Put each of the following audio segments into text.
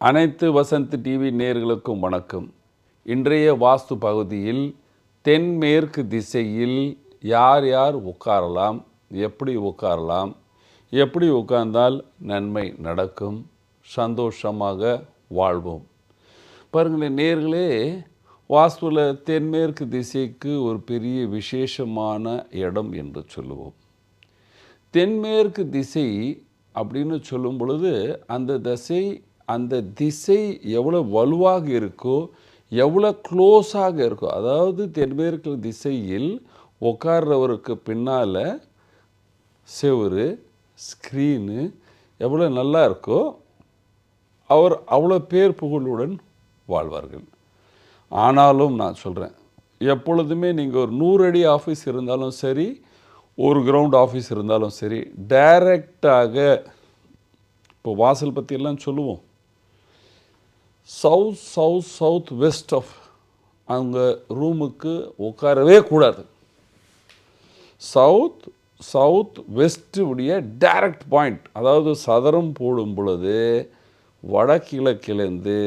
அனைத்து வசந்த் டிவி நேர்களுக்கும் வணக்கம். இன்றைய வாஸ்து பகுதியில் தென்மேற்கு திசையில் யார் யார் உட்காரலாம் எப்படி உட்காரலாம் எப்படி உட்கார்ந்தால் நன்மை நடக்கும் சந்தோஷமாக வாழ்வோம். பாருங்களேன் நேர்களே வாஸ்துவில் தென்மேற்கு திசைக்கு ஒரு பெரிய விசேஷமான இடம் என்று சொல்லுவோம். தென்மேற்கு திசை அப்படின்னு சொல்லும் பொழுது அந்த திசை அந்த திசை எவ்வளோ வலுவாக இருக்கோ எவ்வளோ க்ளோஸாக இருக்கோ அதாவது தென்மேற்கு திசையில் உட்கார்றவருக்கு பின்னால் செவுரு ஸ்க்ரீனு எவ்வளோ நல்லா இருக்கோ அவர் அவ்வளோ பேர் புகழுடன் வாழ்வார்கள். ஆனாலும் நான் சொல்கிறேன் எப்பொழுதுமே நீங்கள் ஒரு நூறு அடி ஆஃபீஸ் இருந்தாலும் சரி ஒரு கிரவுண்ட் ஆஃபீஸ் இருந்தாலும் சரி டைரக்டாக இப்போ வாசல் பற்றியெல்லாம் சொல்லுவோம். South south south west of அவங்க ரூமுக்கு உட்காரவே கூடாது. சவுத் சவுத் வெஸ்ட்டுடைய டைரக்ட் பாயிண்ட் அதாவது சதுரம் போடும் பொழுது வடகிழக்கிலேருந்து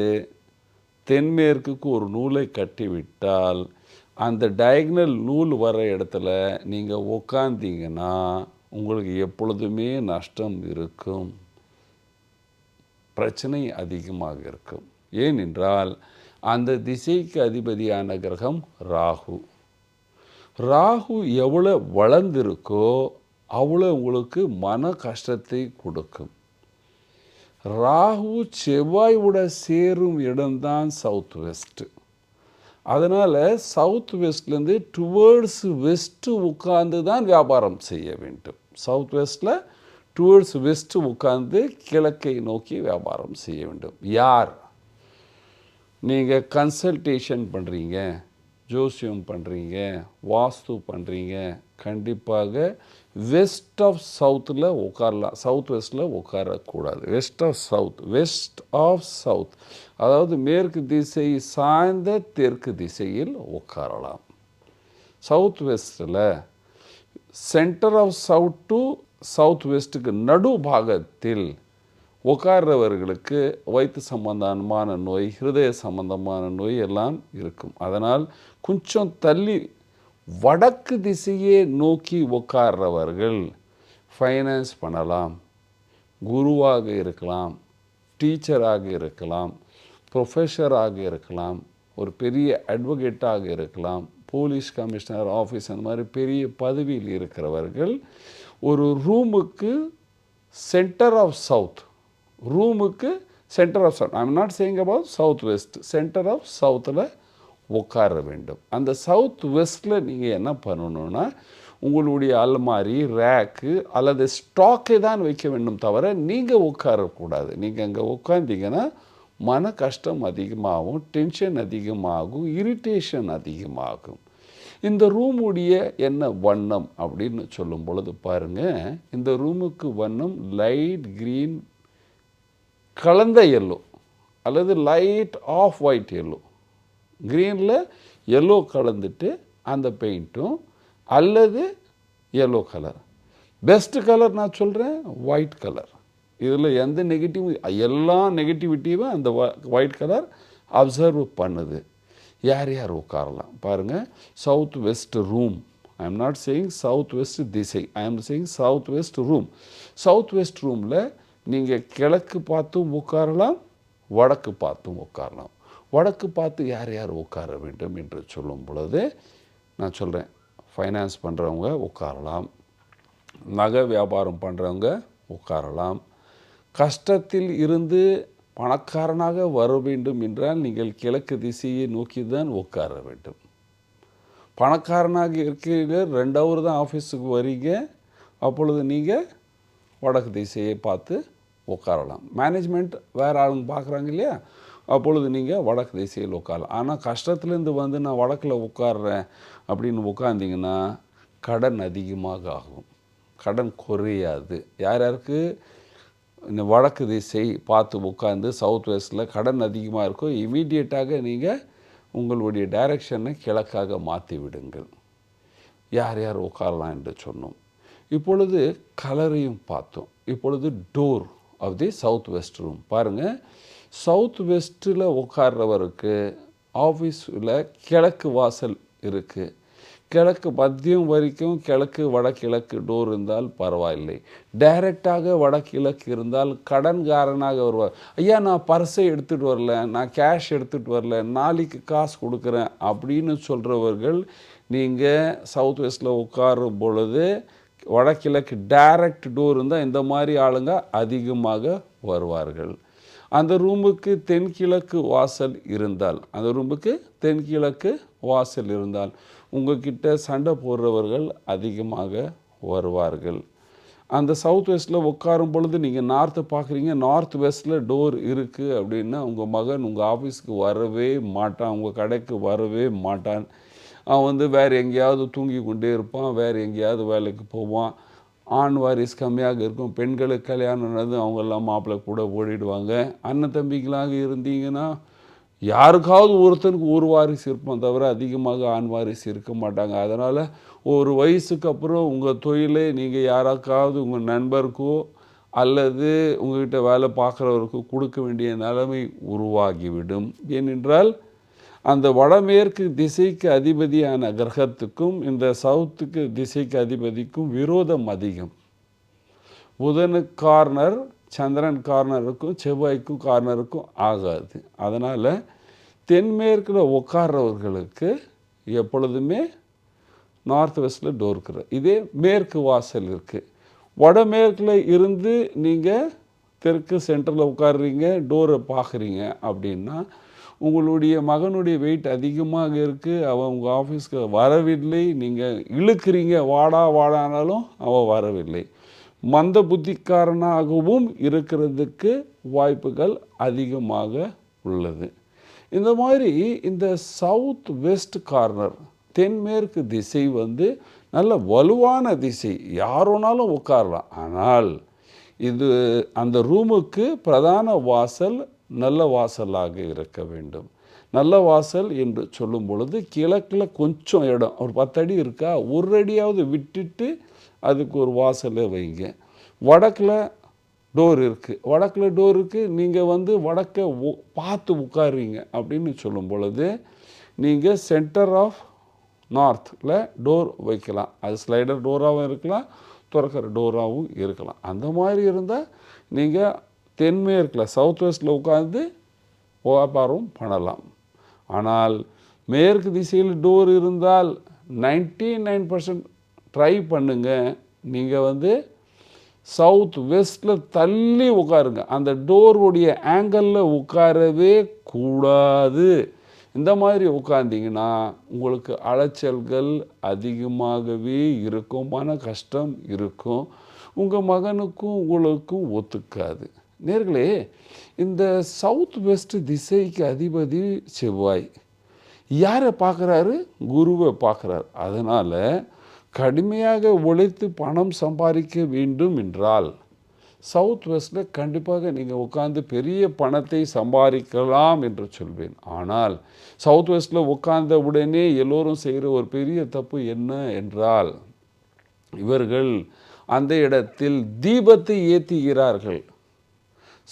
தென்மேற்குக்கு ஒரு நூலை கட்டிவிட்டால் அந்த டயக்னல் நூல் வர இடத்துல நீங்கள் உக்காந்தீங்கன்னா உங்களுக்கு எப்பொழுதுமே நஷ்டம் இருக்கும். பிரச்சனை அதிகமாக இருக்கும். ஏனென்றால் அந்த திசைக்கு அதிபதியான கிரகம் ராகு. ராகு எவ்வளோ வளர்ந்திருக்கோ அவ்வளோ உங்களுக்கு மன கஷ்டத்தை கொடுக்கும். ராகு செவ்வாயோட சேரும் இடம்தான் சவுத் வெஸ்ட்டு அதனால் சவுத் வெஸ்ட்லேருந்து டுவேர்ட்ஸ் வெஸ்ட்டு உட்கார்ந்து தான் வியாபாரம் செய்ய வேண்டும். சவுத் வெஸ்ட்டில் டுவர்ட்ஸ் வெஸ்ட்டு உட்கார்ந்து கிழக்கை நோக்கி வியாபாரம் செய்ய வேண்டும். யார்? நீங்கள் கன்சல்டேஷன் பண்ணுறீங்க ஜோசியம் பண்ணுறீங்க வாஸ்து பண்ணுறீங்க கண்டிப்பாக வெஸ்ட் ஆஃப் சவுத்தில் உட்காரலாம். சவுத் வெஸ்ட்டில் உட்காரக்கூடாது. West of south west of south அதாவது மேற்கு திசை சாய்ந்த தெற்கு திசையில் உட்காரலாம். South வெஸ்ட்டில் centre of south to south வெஸ்ட்டுக்கு நடு பாகத்தில் உட்கார்றவர்களுக்கு வயிற்று சம்பந்தமான நோய் ஹிருதய சம்பந்தமான நோய் எல்லாம் இருக்கும். அதனால் கொஞ்சம் தள்ளி வடக்கு திசையே நோக்கி உட்கார்றவர்கள் ஃபைனான்ஸ் பண்ணலாம் குருவாக இருக்கலாம் டீச்சராக இருக்கலாம் ப்ரொஃபஸராக இருக்கலாம் ஒரு பெரிய அட்வொகேட்டாக இருக்கலாம் போலீஸ் கமிஷனர் ஆஃபீஸ் அந்த மாதிரி பெரிய பதவியில் இருக்கிறவர்கள் ஒரு ரூமுக்கு சென்டர் ஆஃப் சவுத் ரூமுக்கு centre of south I'm not saying about south west centre of சவுத்தில் உட்கார வேண்டும். அந்த சவுத் வெஸ்ட்டில் நீங்கள் என்ன பண்ணணும்னா உங்களுடைய அல்மாரி ரேக்கு அல்லது ஸ்டாக்கை தான் வைக்க வேண்டும் தவிர நீங்கள் உட்காரக்கூடாது நீங்கள் அங்கே உட்காந்தீங்கன்னா மன கஷ்டம் அதிகமாகும் டென்ஷன் அதிகமாகும் இரிட்டேஷன் அதிகமாகும். இந்த ரூமுடைய என்ன வண்ணம் அப்படின்னு சொல்லும் பொழுது பாருங்கள் இந்த ரூமுக்கு வண்ணம் லைட் க்ரீன் கலந்த எல்லோ அல்லது லைட் ஆஃப் ஒயிட் எல்லோ க்ரீனில் எல்லோ கலந்துட்டு அந்த பெயிண்ட்டும் அல்லது எல்லோ கலர் பெஸ்ட் கலர் நான் சொல்கிறேன் ஒயிட் கலர் இதில் எந்த நெகட்டிவ் எல்லா நெகட்டிவிட்டியும் அந்த ஒயிட் கலர் அப்சர்வ் பண்ணுது. யார் யார் உட்காரலாம்? பாருங்கள் south west room I am not saying south west திசை. I am saying south west room south west ரூமில் நீங்கள் கிழக்கு பார்த்தும் உட்காரலாம் வடக்கு பார்த்தும் உட்காரலாம். வடக்கு பார்த்து யார் யார் உட்கார வேண்டும் என்று சொல்லும் பொழுது நான் சொல்கிறேன் ஃபைனான்ஸ் பண்ணுறவங்க உட்காரலாம் நகை வியாபாரம் பண்ணுறவங்க உட்காரலாம். கஷ்டத்தில் இருந்து பணக்காரனாக வர வேண்டும் என்றால் நீங்கள் கிழக்கு திசையை நோக்கி தான் உட்கார வேண்டும். பணக்காரனாக இருக்கிறீங்க ரெண்டாவது தான் ஆஃபீஸுக்கு வரீங்க அப்பொழுது நீங்கள் வடக்கு திசையை பார்த்து உட்காரலாம். மேனேஜ்மெண்ட் வேறு ஆளுங்க பார்க்குறாங்க இல்லையா? அப்பொழுது நீங்கள் வடக்கு திசையில் உட்காரலாம். ஆனால் கஷ்டத்துலேருந்து வந்து நான் வடக்கில் உட்காடுறேன் அப்படின்னு உட்காந்திங்கன்னா கடன் அதிகமாக ஆகும். கடன் குறையாது. யார் யாருக்கு? இந்த வடக்கு திசை பார்த்து உட்காந்து சவுத் வெஸ்ட்டில் கடன் அதிகமாக இருக்கோ இமீடியட்டாக நீங்கள் உங்களுடைய டைரக்ஷனை கிழக்காக மாற்றி விடுங்கள். யார் யார் உட்காரலாம் என்று சொன்னோம். இப்பொழுது கலரையும் பார்த்தோம். இப்பொழுது door of the south west room பாருங்கள் சவுத் வெஸ்ட்டில் உட்கார்றவருக்கு ஆஃபீஸில் கிழக்கு வாசல் இருக்குது கிழக்கு மதியம் வரைக்கும் கிழக்கு வடகிழக்கு டோர் இருந்தால் பரவாயில்லை. டைரெக்டாக வடகிழக்கு இருந்தால் கடன்காரனாக வருவார். ஐயா நான் பர்ஸை எடுத்துகிட்டு வரல நான் கேஷ் எடுத்துகிட்டு வரல நாளைக்கு காசு கொடுக்குறேன் அப்படின்னு சொல்கிறவர்கள் நீங்கள் சவுத் வெஸ்ட்டில் உட்காரும் பொழுது வடகிழக்கு டைரக்ட் டோர் இருந்தால் இந்த மாதிரி ஆளுங்க அதிகமாக வருவார்கள். அந்த ரூமுக்கு தென்கிழக்கு வாசல் இருந்தால் அந்த ரூமுக்கு தென்கிழக்கு வாசல் இருந்தால் உங்ககிட்ட சண்டை போடுறவர்கள் அதிகமாக வருவார்கள். அந்த சவுத் வெஸ்ட்டில் உட்காரும் பொழுது நீங்கள் நார்த்தை பார்க்குறீங்க நார்த் வெஸ்ட்டில் டோர் இருக்குது அப்படின்னா உங்கள் மகன் உங்கள் ஆஃபீஸ்க்கு வரவே மாட்டான் உங்கள் கடைக்கு வரவே மாட்டான். அவன் வந்து வேறு எங்கேயாவது தூங்கி கொண்டே இருப்பான் வேறு எங்கேயாவது வேலைக்கு போவான். ஆண் வாரிஸ் கம்மியாக இருக்கும். பெண்களுக்கு கல்யாணம் நடந்து அவங்கெல்லாம் மாப்பிள்ளை கூட ஓடிடுவாங்க. அண்ணன் தம்பிகளாக இருந்தீங்கன்னா யாருக்காவது ஒருத்தனுக்கு ஒரு வாரிசு இருப்பான் தவிர அதிகமாக ஆண் வாரிசு இருக்க மாட்டாங்க. அதனால் ஒரு வயசுக்கு அப்புறம் உங்கள் தொழிலை நீங்கள் யாராக்காவது உங்கள் நண்பருக்கோ அல்லது உங்ககிட்ட வேலை பார்க்குறவருக்கோ கொடுக்க வேண்டிய நிலைமை உருவாகிவிடும். ஏனென்றால் அந்த வடமேற்கு திசைக்கு அதிபதியான கிரகத்துக்கும் இந்த சவுத்துக்கு திசைக்கு அதிபதிக்கும் விரோதம் அதிகம். புதனுக்கு கார்னர் சந்திரன் கார்னருக்கும் செவ்வாய்க்கும் கார்னருக்கும் ஆகாது. அதனால் தென்மேற்கில் உட்கார்றவர்களுக்கு எப்பொழுதுமே நார்த் வெஸ்ட்டில் டோர் இருக்கிற இதே மேற்கு வாசல் இருக்குது வடமேற்கில் இருந்து நீங்கள் தெற்கு சென்டரில் உட்காடுறீங்க டோரை பார்க்குறீங்க அப்படின்னா உங்களுடைய மகனுடைய வெயிட் அதிகமாக இருக்குது அவன் உங்கள் ஆஃபீஸ்க்கு வரவில்லை. நீங்கள் இழுக்கிறீங்க. வாடா வாடானாலும் அவன் வரவில்லை. மந்த புத்திக்காரனாகவும் இருக்கிறதுக்கு வாய்ப்புகள் அதிகமாக உள்ளது. இந்த மாதிரி இந்த சவுத் வெஸ்ட் கார்னர் தென்மேற்கு திசை வந்து நல்ல வலுவான திசை. யாரோனாலும் உட்காரலாம். ஆனால் இது அந்த ரூமுக்கு பிரதான வாசல் நல்ல வாசலாக இருக்க வேண்டும். நல்ல வாசல் என்று சொல்லும் பொழுது கிழக்கில் கொஞ்சம் இடம் ஒரு பத்தடி இருக்கா ஒரு அடியாவது விட்டுட்டு அதுக்கு ஒரு வாசலை வைங்க. வடக்கில் டோர் இருக்குது வடக்கில் டோர் இருக்குது நீங்கள் வந்து வடக்கை பார்த்து உட்காருவீங்க அப்படின்னு சொல்லும் பொழுது நீங்கள் சென்டர் ஆஃப் நார்த்தில் டோர் வைக்கலாம். அது ஸ்லைடர் டோராகவும் இருக்கலாம் திறக்கிற டோராகவும் இருக்கலாம். அந்த மாதிரி இருந்தால் நீங்கள் தென்மேற்கில் சவுத் வெஸ்ட்டில் உட்காந்து வியாபாரம் பண்ணலாம். ஆனால் மேற்கு திசையில் டோர் இருந்தால் நைன்டி நைன் பர்சன்ட் ட்ரை பண்ணுங்கள் நீங்கள் வந்து சவுத் வெஸ்ட்டில் தள்ளி உட்காருங்க. அந்த டோருடைய ஆங்கிளில் உட்காரவே கூடாது. இந்த மாதிரி உட்காந்திங்கன்னா உங்களுக்கு அலைச்சல்கள் அதிகமாகவே இருக்கும் மன கஷ்டம் இருக்கும். உங்கள் மகனுக்கும் உங்களுக்கும் ஒத்துக்காது. நேர்களே இந்த சவுத் வெஸ்ட் திசைக்கு அதிபதி செவ்வாய். யாரை பார்க்குறாரு? குருவை பார்க்குறாரு. அதனால் கடுமையாக உழைத்து பணம் சம்பாதிக்க வேண்டும் என்றால் சவுத் வெஸ்ட்டில் கண்டிப்பாக நீங்கள் உட்காந்து பெரிய பணத்தை சம்பாதிக்கலாம் என்று சொல்வேன். ஆனால் சவுத் வெஸ்ட்டில் உட்கார்ந்த உடனே எல்லோரும் செய்கிற ஒரு பெரிய தப்பு என்ன என்றால் இவர்கள் அந்த இடத்தில் தீபத்தை ஏற்றுகிறார்கள்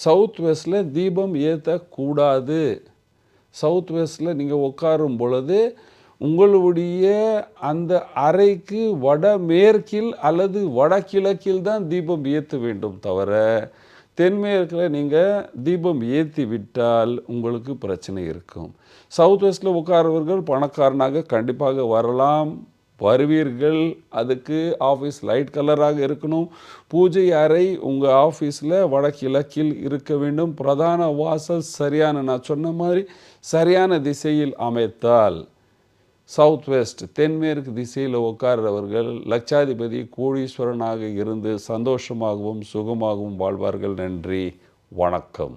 சவுத் வெஸ்ட்டில் தீபம் ஏற்றக்கூடாது சவுத் வெஸ்டில் நீங்கள் உட்காரும் பொழுது உங்களுடைய அந்த அறைக்கு வடமேற்கில் அல்லது வடகிழக்கில் தான் தீபம் ஏற்ற வேண்டும் தவிர தென்மேற்கில் நீங்கள் தீபம் ஏற்றி விட்டால் உங்களுக்கு பிரச்சனை இருக்கும். சவுத் வெஸ்ட்டில் உட்காரவர்கள் பணக்காரனாக கண்டிப்பாக வரலாம். வருவீர்கள் அதுக்கு ஆஃபீஸ் லைட் கலராக இருக்கணும். பூஜை அறை உங்கள் ஆஃபீஸில் வடகிழக்கில் இருக்க வேண்டும். பிரதான வாசல் சரியான நான் சொன்ன மாதிரி சரியான திசையில் அமைத்தால் சவுத் வெஸ்ட் தென்மேற்கு திசையில் உட்கார்றவர்கள் லட்சாதிபதி கோடீஸ்வரனாக இருந்து சந்தோஷமாகவும் சுகமாகவும் வாழ்வார்கள். நன்றி வணக்கம்.